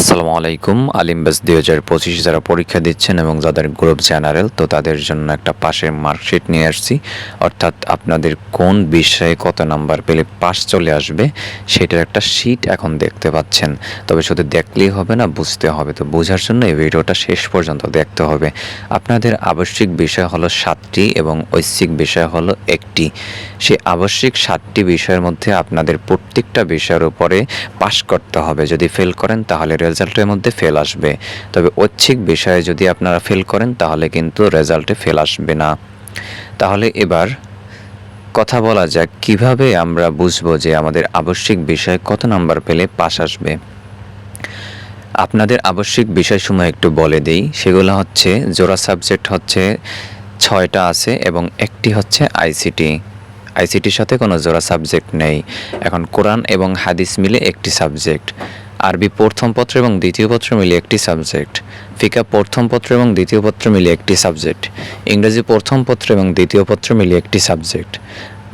আসসালামু আলাইকুম। আলিম বাস দুই হাজার পঁচিশ যারা পরীক্ষা দিচ্ছেন এবং যাদের গ্রুপ জেনারেল, তো তাদের জন্য একটা পাশের মার্কশিট নিয়ে আসছি। অর্থাৎ আপনাদের কোন বিষয়ে কত নাম্বার পেলে পাশ চলে আসবে, সেটার একটা শিট এখন দেখতে পাচ্ছেন। তবে শুধু দেখলেই হবে না, বুঝতে হবে। তো বোঝার জন্য এই ভিডিওটা শেষ পর্যন্ত দেখতে হবে। আপনাদের আবশ্যিক বিষয় হলো সাতটি এবং ঐচ্ছিক বিষয় হলো একটি। সেই আবশ্যিক সাতটি বিষয়ের মধ্যে আপনাদের প্রত্যেকটা বিষয়ের উপরে পাশ করতে হবে। যদি ফেল করেন তাহলে রেজাল্টের মধ্যে ফেল আসবে। তবে ঐচ্ছিক বিষয়ে যদি আপনারা ফেল করেন, তাহলে কিন্তু রেজাল্টে ফেল আসবে না। তাহলে এবার কথা বলা যাক, কীভাবে আমরা বুঝব যে আমাদের আবশ্যিক বিষয়ে কত নাম্বার পেলে পাশ আসবে? আপনাদের আবশ্যিক বিষয়সমূহ একটু বলে দিই। সেগুলো হচ্ছে, জোড়া সাবজেক্ট হচ্ছে ছয়টা আছে এবং একটি হচ্ছে আইসিটি। আইসিটির সাথে কোনো জোড়া সাবজেক্ট নেই। এখন কোরআন এবং হাদিস মিলে একটি সাবজেক্ট। আরবি প্রথম পত্র এবং দ্বিতীয় পত্র মিলে একটি সাবজেক্ট। ফিকা প্রথম পত্র এবং দ্বিতীয় পত্র মিলে একটি সাবজেক্ট। ইংরেজি প্রথম পত্র এবং দ্বিতীয় পত্র মিলে একটি সাবজেক্ট।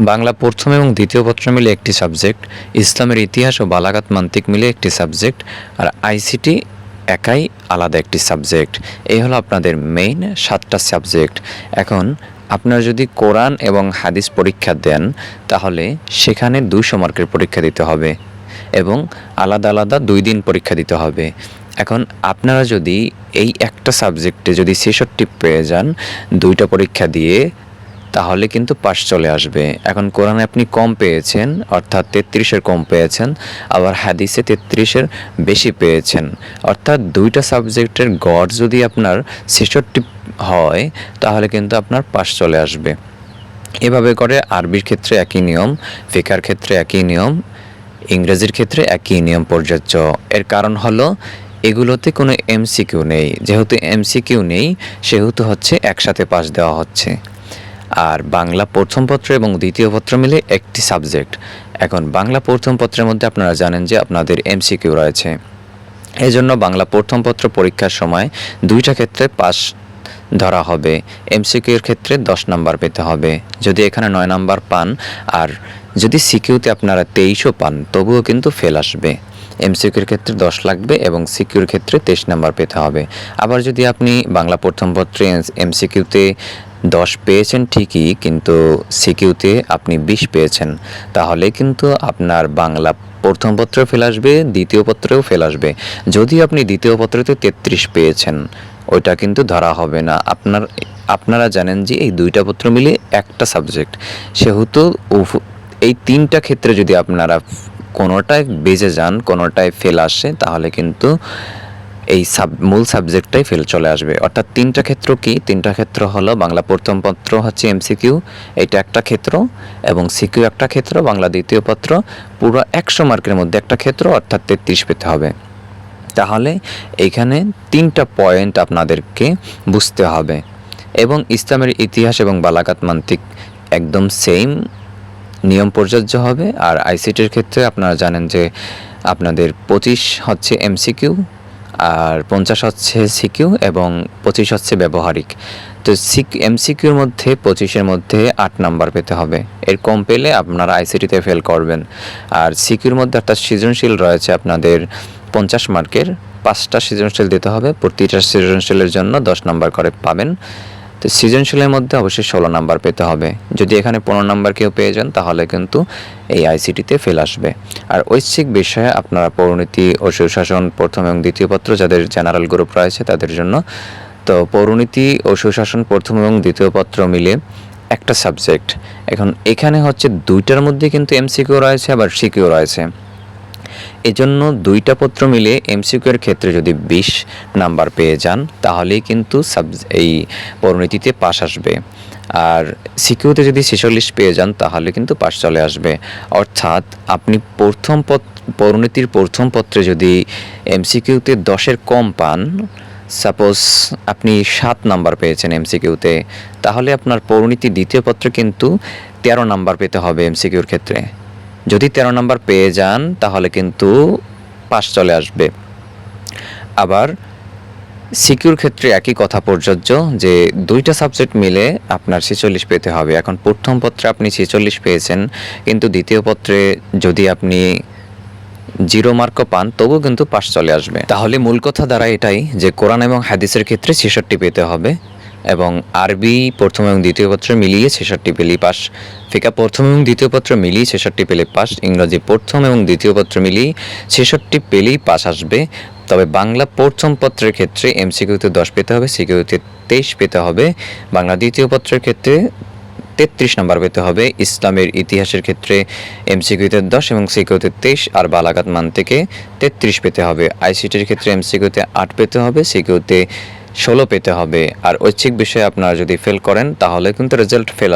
বাংলা প্রথম এবং দ্বিতীয় পত্র মিলে একটি সাবজেক্ট। ইসলামের ইতিহাস ও বালাগাত মান্তিক মিলে একটি সাবজেক্ট। আর আইসিটি একাই আলাদা একটি সাবজেক্ট। এই হলো আপনাদের মেইন সাতটা সাবজেক্ট। এখন আপনারা যদি কোরআন এবং হাদিস পরীক্ষা দেন, তাহলে সেখানে দুইশো মার্কের পরীক্ষা দিতে হবে। এবং আলাদা আলাদা দুই দিন পরীক্ষা দিতে হবে। এখন আপনারা যদি এই একটা সাবজেক্টে যদি ছেষট্টি পেয়ে যান দুইটা পরীক্ষা দিয়ে, তাহলে কিন্তু পাশ চলে আসবে। এখন কোরআনে আপনি কম পেয়েছেন, অর্থাৎ তেত্রিশের কম পেয়েছেন, আবার হাদিসে তেত্রিশের বেশি পেয়েছেন। অর্থাৎ দুইটা সাবজেক্টের গড় যদি আপনার ছেষট্টি হয়, তাহলে কিন্তু আপনার পাশ চলে আসবে। এভাবে করে আরবির ক্ষেত্রে একই নিয়ম, ফিকার ক্ষেত্রে একই নিয়ম ইংরেজির ক্ষেত্রে একই নিয়ম প্রযোজ্য। এর কারণ হলো, এগুলোতে কোনো এমসিকিউ নেই। যেহেতু এমসিকিউ নেই, সেহেতু হচ্ছে একসাথে পাশ দেওয়া হচ্ছে। আর বাংলা প্রথম পত্র এবং দ্বিতীয় পত্র মিলে একটি সাবজেক্ট। এখন বাংলা প্রথম পত্রের মধ্যে আপনারা জানেন যে আপনাদের এমসিকিউ রয়েছে। এই জন্য বাংলা প্রথম পত্র পরীক্ষার সময় দুইটা ক্ষেত্রে পাস ধরা হবে। এমসিকিউর ক্ষেত্রে দশ নাম্বার পেতে হবে। যদি এখানে নয় নাম্বার পান আর যদি সিকিউতে আপনারা তেইশও পান, তবুও কিন্তু ফেল আসবে। এমসিকিউর ক্ষেত্রে দশ লাগবে এবং সিকিউর ক্ষেত্রে তেইশ নাম্বার পেতে হবে। আবার যদি আপনি বাংলা প্রথম পত্রে এমসিকিউতে দশ পেয়েছেন ঠিকই, কিন্তু সিকিউতে আপনি বিশ পেয়েছেন, তাহলে কিন্তু আপনার বাংলা প্রথম পত্রেও ফেল আসবে, দ্বিতীয় পত্রেও ফেল আসবে। যদি আপনি দ্বিতীয় পত্রতে তেত্রিশ পেয়েছেন, ওইটা কিন্তু ধরা হবে না। আপনার আপনারা জানেন যে এই দুইটা পত্র মিলে একটা সাবজেক্ট। সেহেতু এই তিনটা ক্ষেত্রে যদি আপনারা কোনোটায় বেজে যান, কোনোটায় ফেল আসে, তাহলে কিন্তু এই সাব মূল সাবজেক্টটাই ফেল চলে আসবে। অর্থাৎ তিনটা ক্ষেত্র কি? তিনটা ক্ষেত্র হলো বাংলা প্রথম পত্র হচ্ছে এমসিকিউ এটা একটা ক্ষেত্র, এবং সিকিউ একটা ক্ষেত্র, বাংলা দ্বিতীয় পত্র, পুরো একশো মার্কের মধ্যে একটা ক্ষেত্র, অর্থাৎ তেত্রিশ পেতে হবে। তাহলে এখানে তিনটা পয়েন্ট আপনাদেরকে বুঝতে হবে। এবং ইসলামের ইতিহাস এবং বালাকাত মান্তিক একদম সেম নিয়ম প্রযোজ্য হবে। আর আইসিটির ক্ষেত্রে আপনারা জানেন যে আপনাদের পঁচিশ হচ্ছে এমসিকিউ আর পঞ্চাশ হচ্ছে সিকিউ এবং পঁচিশ হচ্ছে ব্যবহারিক। তো সিক এমসিকিউর মধ্যে পঁচিশের মধ্যে আট নাম্বার পেতে হবে। এর কম পেলে আপনারা আইসিটিতে ফেল করবেন। আর সিকিউর মধ্যে অর্থাৎ সৃজনশীল রয়েছে আপনাদের পঞ্চাশ মার্কের পাঁচটা সৃজনশীল দিতে হবে। প্রতিটা সৃজনশীলের জন্য দশ নাম্বার করে পাবেন। তো সৃজনশীলের মধ্যে অবশ্যই ষোলো নাম্বার পেতে হবে। যদি এখানে পনেরো নাম্বার কেউ পেয়ে যান, তাহলে কিন্তু এই আইসিটিতে ফেল আসবে। আর ঐচ্ছিক বিষয়ে আপনারা পৌরনীতি ও সুশাসন প্রথম এবং দ্বিতীয় পত্র যাদের জেনারেল গ্রুপ রয়েছে তাদের জন্য, তো পৌরনীতি ও সুশাসন প্রথম এবং দ্বিতীয় পত্র মিলে একটা সাবজেক্ট। এখন এখানে হচ্ছে দুইটার মধ্যে কিন্তু এমসিকিউ রয়েছে, আবার সিকিউ রয়েছে। এজন্য দুইটা পত্র মিলে এমসিকিউ এর ক্ষেত্রে যদি বিশ নাম্বার পেয়ে যান, তাহলেই কিন্তু সাব এই পরিণতিতে পাশ আসবে। আর সিকিউতে যদি ছেচল্লিশ পেয়ে যান, তাহলে কিন্তু পাশ চলে আসবে। অর্থাৎ আপনি প্রথম পরিণতির প্রথম পত্রে যদি এমসিকিউতে দশের কম পান সাপোজ আপনি সাত নাম্বার পেয়েছেন এমসিকিউতে তাহলে আপনার পরিণতি দ্বিতীয় পত্রে কিন্তু তেরো নাম্বার পেতে হবে এমসিকিউর ক্ষেত্রে। যদি তেরো নাম্বার পেয়ে যান, তাহলে কিন্তু পাশ চলে আসবে। আবার সিকিউর ক্ষেত্রে একই কথা প্রযোজ্য যে দুইটা সাবজেক্ট মিলে আপনার ছেচল্লিশ পেতে হবে। এখন প্রথম পত্রে আপনি ছেচল্লিশ পেয়েছেন, কিন্তু দ্বিতীয় পত্রে যদি আপনি জিরো মার্কও পান, তবুও কিন্তু পাশ চলে আসবে। তাহলে মূল কথা দ্বারা এটাই যে কোরআন এবং হাদিসের ক্ষেত্রে ছেষট্টি পেতে হবে। এবং আরবি প্রথম এবং দ্বিতীয় পত্র মিলিয়ে ছেষট্টি পেলেই পাস ফিকা প্রথম এবং দ্বিতীয় পত্র মিলিয়ে ছেষট্টি পেলে পাস ইংরাজি প্রথম এবং দ্বিতীয় পত্র মিলিয়ে ছেষট্টি পেলেই পাস আসবে। তবে বাংলা প্রথম পত্রের ক্ষেত্রে এমসিকিউতে দশ পেতে হবে, সিকিউতে তেইশ পেতে হবে। বাংলা দ্বিতীয় পত্রের ক্ষেত্রে তেত্রিশ নম্বর পেতে হবে। ইসলামের ইতিহাসের ক্ষেত্রে এমসিকিউতে দশ এবং সিকিউতে তেইশ আর বালাগাত মান থেকে তেত্রিশ পেতে হবে। আইসিটির ক্ষেত্রে এমসিকিউতে আট পেতে হবে, সিকিউতে ষোলো পেতে হবে। আর ঐচ্ছিক বিষয়ে আপনারা যদি ফেল করেন তাহলে কিন্তু রেজাল্ট ফেল